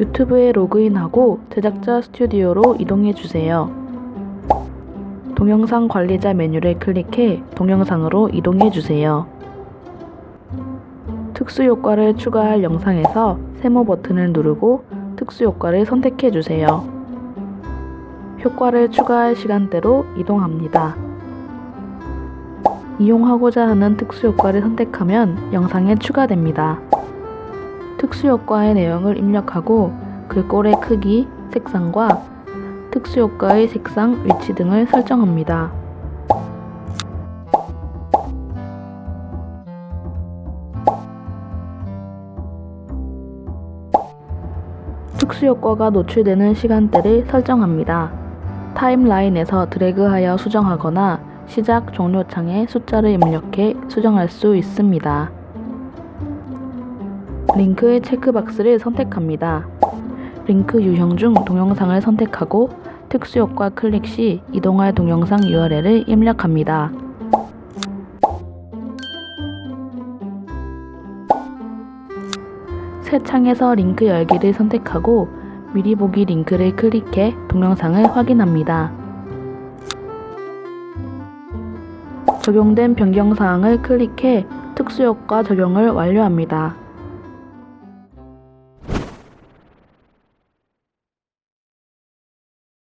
유튜브에 로그인하고 제작자 스튜디오로 이동해 주세요. 동영상 관리자 메뉴를 클릭해 동영상으로 이동해 주세요. 특수 효과를 추가할 영상에서 세모 버튼을 누르고 특수 효과를 선택해 주세요. 효과를 추가할 시간대로 이동합니다. 이용하고자 하는 특수 효과를 선택하면 영상에 추가됩니다. 특수 효과의 내용을 입력하고 글꼴의 크기, 색상과 특수 효과의 색상, 위치 등을 설정합니다. 특수 효과가 노출되는 시간대를 설정합니다. 타임라인에서 드래그하여 수정하거나 시작 종료 창에 숫자를 입력해 수정할 수 있습니다. 링크의 체크박스를 선택합니다. 링크 유형 중 동영상을 선택하고 특수 효과 클릭 시 이동할 동영상 URL을 입력합니다. 새 창에서 링크 열기를 선택하고 미리 보기 링크를 클릭해 동영상을 확인합니다. 적용된 변경 사항을 클릭해 특수 효과 적용을 완료합니다.